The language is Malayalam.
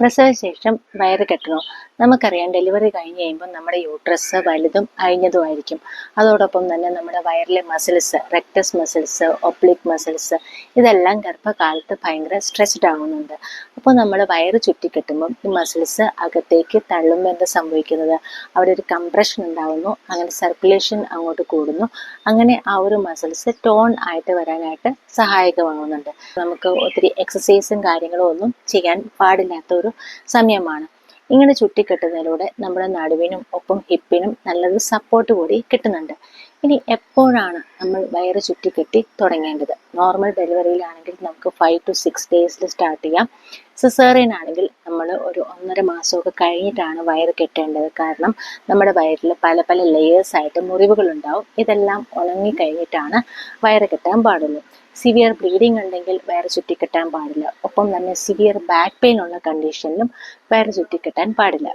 പ്രസവശേഷം വയറ് കെട്ടണോ നമുക്കറിയാം ഡെലിവറി കഴിഞ്ഞ് കഴിയുമ്പോൾ നമ്മുടെ യൂട്രസ് വലുതും അഴിഞ്ഞതുമായിരിക്കും. അതോടൊപ്പം തന്നെ നമ്മുടെ വയറിലെ muscles rectus muscles oblique muscles ഇതെല്ലാം ഗർഭകാലത്ത് ഭയങ്കര സ്ട്രെസ്ഡ് ആവുന്നുണ്ട്. അപ്പോൾ നമ്മൾ വയറ് ചുറ്റിക്കെട്ടുമ്പം ഈ മസിൽസ് അകത്തേക്ക് തള്ളുമ്പോൾ എന്താ സംഭവിക്കുന്നത്? അവിടെ ഒരു കംപ്രഷൻ ഉണ്ടാവുന്നു അങ്ങനെ സർക്കുലേഷൻ അങ്ങോട്ട് കൂടുന്നു. അങ്ങനെ ആ ഒരു മസിൽസ് ടോൺ ആയിട്ട് വരാനായിട്ട് സഹായകമാവുന്നുണ്ട് നമുക്ക് ഒത്തിരി എക്സസൈസും കാര്യങ്ങളും ഒന്നും ചെയ്യാൻ പാടില്ലാത്ത ഒരു സമയമാണ്. ഇങ്ങനെ ചുറ്റിക്കെട്ടുന്നതിലൂടെ നമ്മുടെ നടുവിനും ഒപ്പം ഹിപ്പിനും നല്ലൊരു സപ്പോർട്ട് കൂടി കിട്ടുന്നുണ്ട്. ഇനി എപ്പോഴാണ് നമ്മൾ വയറ് ചുറ്റിക്കെട്ടി തുടങ്ങേണ്ടത്? നോർമൽ ഡെലിവറിയിലാണെങ്കിൽ നമുക്ക് ഫൈവ് ടു സിക്സ് ഡേയ്സിൽ സ്റ്റാർട്ട് ചെയ്യാം. സിസേറിയൻ ആണെങ്കിൽ നമ്മൾ ഒരു ഒന്നര മാസമൊക്കെ കഴിഞ്ഞിട്ടാണ് വയറ് കെട്ടേണ്ടത്. കാരണം നമ്മുടെ വയറിൽ പല പല ലെയേഴ്സ് ആയിട്ട് മുറിവുകൾ ഉണ്ടാവും. ഇതെല്ലാം ഉണങ്ങി കഴിഞ്ഞിട്ടാണ് വയറ് കെട്ടാൻ പാടുള്ളൂ. സിവിയർ ബ്ലീഡിംഗ് ഉണ്ടെങ്കിൽ വയറ് ചുറ്റിക്കെട്ടാൻ പാടില്ല. ഒപ്പം തന്നെ സിവിയർ ബാക്ക് പെയിൻ ഉള്ള കണ്ടീഷനിലും വയറ് ചുറ്റിക്കെട്ടാൻ പാടില്ല.